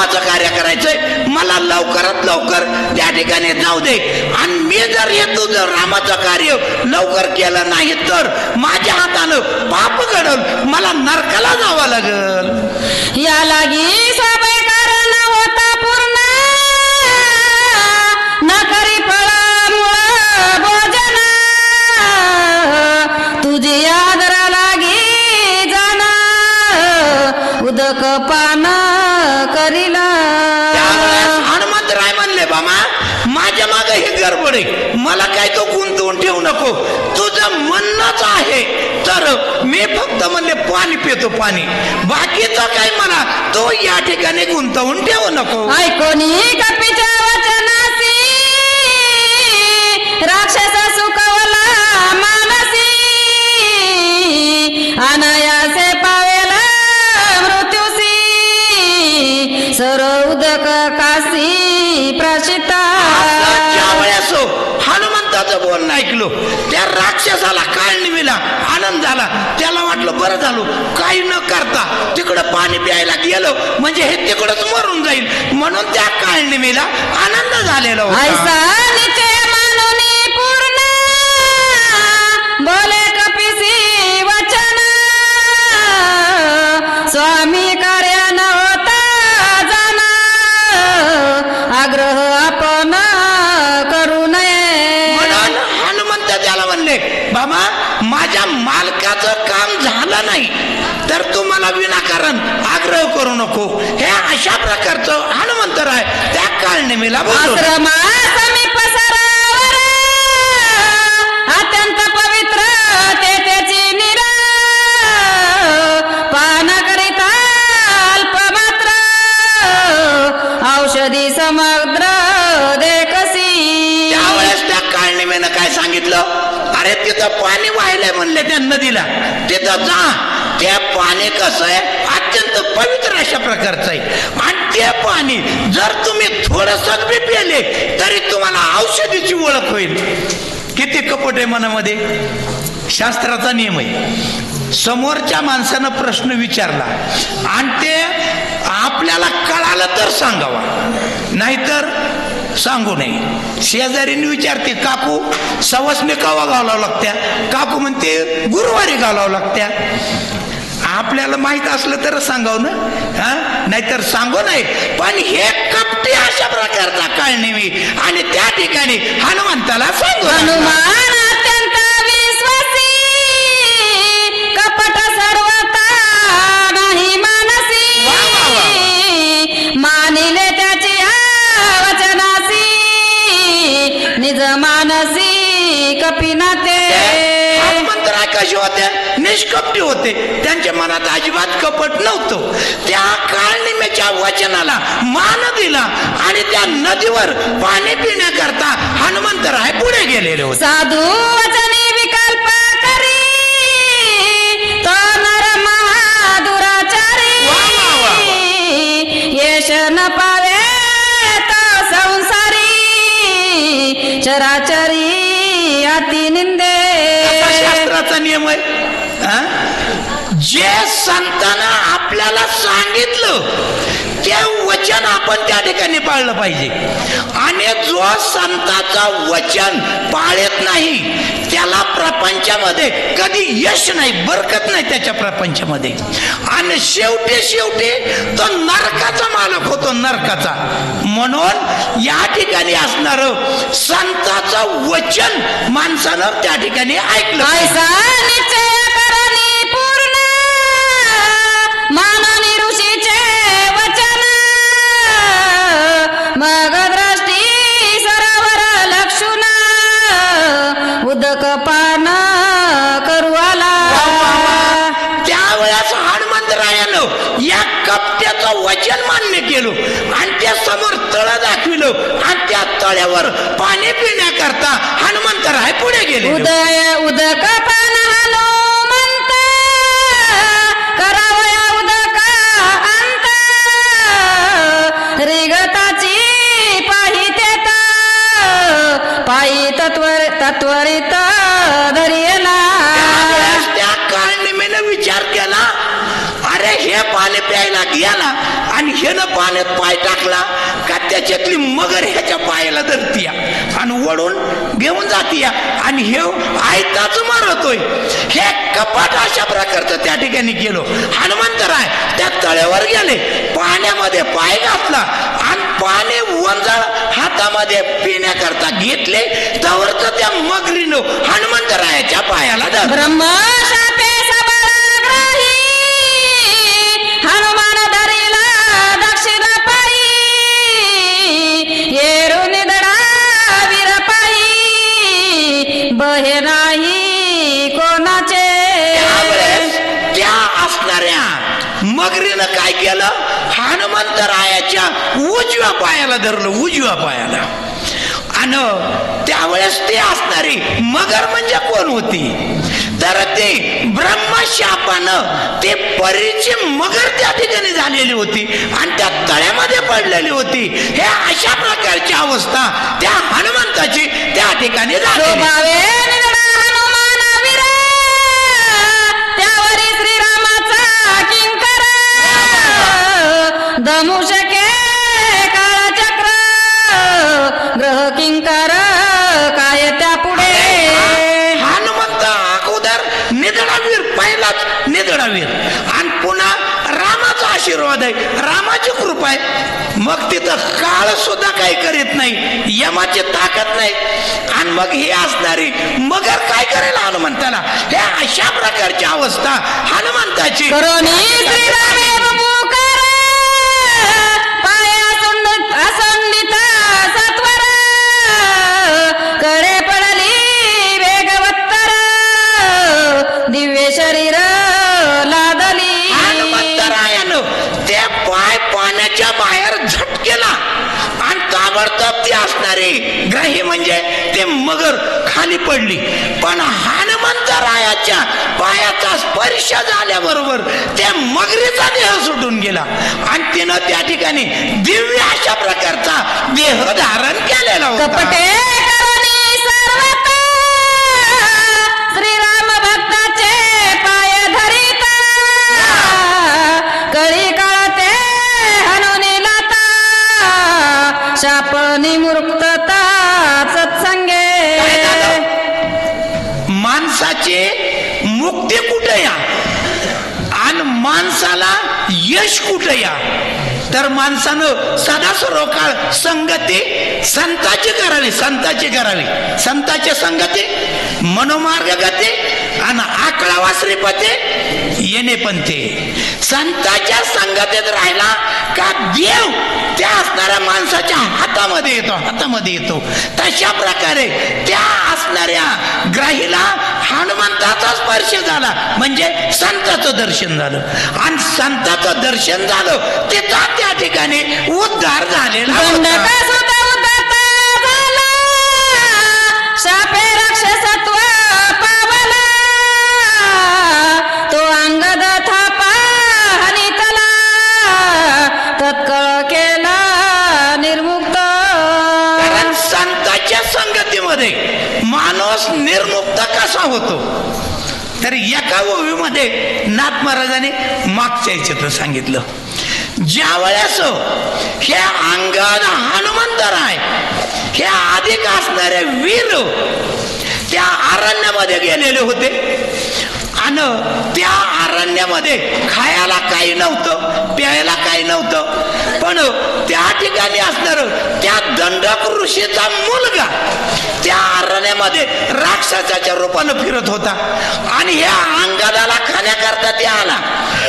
रामाचं कार्य करायचंय मला लवकरात लवकर त्या ठिकाणी जाऊ दे. आणि मी जर येतो जर रामाचं कार्य लवकर केलं नाही तर माझ्या हातानं पाप घडल मला नरकाला जावं लागल. या लागी सबै होता पूर्ण. तुझी यादरा लागी जाण. उदक पान हे मला काय तो गुंतवून ठेवू नको. तुझं म्हणणंच आहे. तर मी फक्त म्हणले पाणी पितो पाणी. बाकीचं काय मला तो या ठिकाणी गुंतवून ठेवू नको. ऐकोनी हनुमंताचं बोलणं ऐकलो. त्या राक्षसाला काळ निमिला आनंद झाला. त्याला वाटलं बरं झालो. काही न करता तिकडं पाणी प्यायला गेलो. म्हणजे हे तिकडंच मरून जाईल. म्हणून त्या काळ निमिला आनंद झालेला ऐसा होता विनाकारण आग्रह करू नको. हे अशा प्रकारचं हनुमंतर आहे. त्या काळ निमिला बोलतो आश्रमा समीप सरोवर. अत्यंत पवित्र ते त्याची निरा. पान करिता अल्प मात्र औषधी समुद्र देखसी. त्यावेळेस त्या काळनिमेनं काय सांगितलं? अरे तिथं पाणी वाहिलंय म्हणले त्या नदीला. तिथं जा. त्या पाणी कसं आहे? अत्यंत पवित्र अशा प्रकारचं आहे. आणि ते पाणी जर तुम्ही थोडस बी पिले तरी तुम्हाला औषधीची ओळख होईल. किती कपट आहे मनामध्ये? शास्त्राचा नियम आहे. समोरच्या माणसानं प्रश्न विचारला आणि ते आपल्याला कळालं तर सांगावा. नाहीतर सांगू नये. शेजारीने विचारते काकू सवसने कवा घालावं लागत्या? काकू म्हणते गुरुवारी घालावं लागत्या. आपल्याला माहीत असलं तर सांगाव ना? हा? नाहीतर सांगू नाही पण हे कपटी अशा प्रकारचा कळणे मी आणि त्या ठिकाणी हनुमंताला सांगू हनुमान! निष्कपटी होते. त्यांच्या मनात अजिबात कपट नव्हतं. त्या काळनिमेच्या वचनाला मान दिला आणि त्या नदीवर पाणी पिण्याकरता हनुमंतराय पुढे गेलेले होते. साधू वचनी विकल्प करी तो नर महादुराचारी. वा, वा, वा, यश न पावे तो संसारी. चराचरी अति निंदे शास्त्राचा नियम आहे. हा? जे संतानं आपल्याला सांगितलं ते वचन आपण त्या ठिकाणी पाळलं पाहिजे. आणि जो संताचा वचन पाळत नाही त्याला प्रपंचामध्ये कधी यश नाही बरकत नाही त्याच्या प्रपंचामध्ये. आणि शेवटी शेवटी तो नरकाचा मालक होतो नरकाचा. म्हणून या ठिकाणी असणार संताचं वचन माणसानं त्या ठिकाणी ऐकलं मग दृष्टी सरोवर लक्षुन उदक पान करू आला त्यावेळेस हनुमंतरायानं या कपट्याचं वचन मान्य केलं आणि त्या समोर तळ दाखविलं आणि त्या तळ्यावर पाणी पिण्याकरता हनुमंतराय पुढे गेले. उदय उदक त्वरित धरियला. त्या काळ मी विचार केला. अरे हे पाणी प्यायला गेला आणि ह्यानं पाण्यात पाय टाकला का त्याच्यातली मगर ह्याच्या पायाला धरतीया. आणि वडून घेऊन जातीया. आणि हे आयताच मारतोय. हे कपाट अशा प्रकारचं त्या ठिकाणी गेलो. हनुमंतराय त्या तळ्यावर गेले. पाण्यामध्ये पाय घातला. आणि पाणी वंजाळ हातामध्ये पिण्याकरता घेतले. तवरच त्या मगरीनं हनुमंतरायाच्या पायाला धरलं. केलं हनुमंतरायाच्या उजव्या पायाला धरलं उजव्या पायाला. आणि त्यावेळेस ती असणारी मगर म्हणजे कोण होती? तर ते ब्रह्मशापानं ते परीची मगर त्या ठिकाणी झालेली होती आणि त्या तळ्यामध्ये पडलेली होती. हे अशा प्रकारची अवस्था त्या हनुमंताची त्या ठिकाणी झाली आशीर्वाद आहे. रामाची कृपा आहे. मग तिथं काळ सुद्धा काही करीत नाही. यमाची ताकद नाही. आणि मग हे असणारी मगर काय करेल हनुमंताला हे अशा प्रकारची अवस्था हनुमंताची. ताबडतोब ग्राही म्हणजे ते मगर खाली पडली. पण हनुमंतरायाच्या पायाचा स्पर्श झाल्याबरोबर त्या मगरीचा देह सुटून गेला. आणि तिनं त्या ठिकाणी दिव्य अशा प्रकारचा देह धारण केलेला होता. शापनी मूर्खता सत्संगे माणसाची मुक्ती कुठे या? आणि माणसाला यश कुठे या? तर माणसानं सदा सर्व काळ संगती संताची करावी संताची करावी. संताची संगती मनोमार्ग गती आणि आकळा वासरीपते येणे पण ते. संताच्या संगतीत राहिला का देव त्या असणाऱ्या माणसाच्या हातामध्ये येतो हातामध्ये येतो. तशा प्रकारे त्या असणाऱ्या ग्राहीला हनुमंताचा स्पर्श झाला. म्हणजे संताचं दर्शन झालं. आणि संताचं दर्शन झालं तिथं त्या ठिकाणी उद्धार झालेला माणूस निर्मुक्त कसा होतो? तर एका ओवीमध्ये नाथ महाराजाने मागच्या याच्यात सांगितलं ज्या वेळेस हे अंगात हनुमंतर आहे हे अधिक असणारे वीर त्या अरण्यामध्ये गेलेले होते. आणि त्या अरण्यामध्ये खायला काही नव्हतं प्यायला काही नव्हतं. पण त्या ठिकाणी असणार त्या दंडक ऋषीचा मुलगा त्या अरण्यामध्ये राक्षसाच्या रूपानं फिरत होता. आणि ह्या अंगादाला खाण्याकरता ते आला.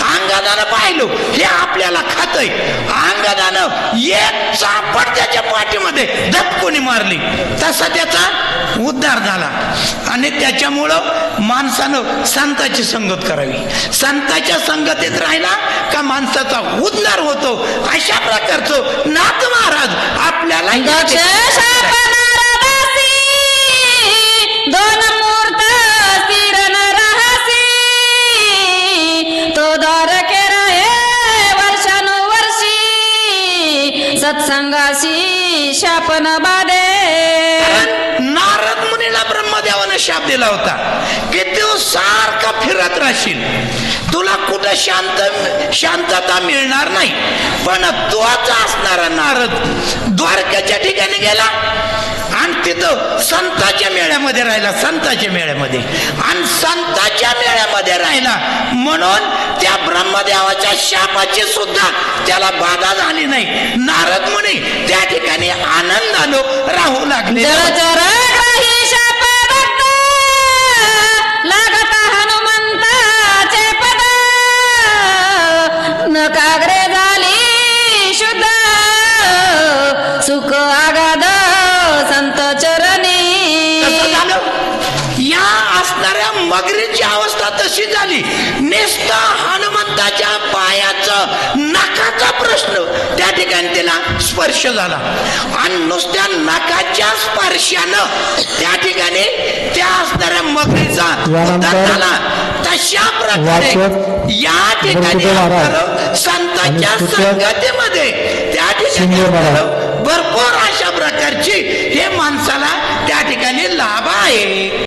अंगादानं पाहिलं हे आपल्याला खातय. अंगादानं एक चापट त्याच्या पाठीमध्ये धपकोनी मारली. तसा त्याचा उद्धार झाला. आणि त्याच्यामुळं माणसानं संताची संगत करावी. संताच्या संगतीत राहिला का माणसाचा उद्धार होतो? अशा प्रकारचं नाथ महाराज आपल्याला सत्संगाशी शापन बादे मुनीला शाप दिला होता? की तू सारखा फिरत राहशील? तुला कुठं शांत शांतता मिळणार नाही. पण द्वाचा असणारा नारद द्वारकाच्या ठिकाणी गेला. आणि तिथं संताच्या मेळ्यामध्ये राहिला संताच्या मेळ्यामध्ये. आणि संताच्या मेळ्यामध्ये राहिला म्हणून त्या ब्रह्मदेवाच्या शापाची सुद्धा त्याला बाधा झाली नाही. नारद म्हणे त्या ठिकाणी आनंदानं राहू लागले. नेसता हनुमंताच्या पायाचा नाकाचा प्रश्न. त्या ठिकाणी त्याला स्पर्श झाला. आणि नुसत्या नाकाच्या स्पर्शानं त्या ठिकाणी त्या असणाऱ्या मगरीचा झाला. तशा प्रकारे या ठिकाणी संतांच्या संगतीमध्ये त्या ठिकाणी भरपूर अशा प्रकारची हे माणसाला त्या ठिकाणी लाभ आहे.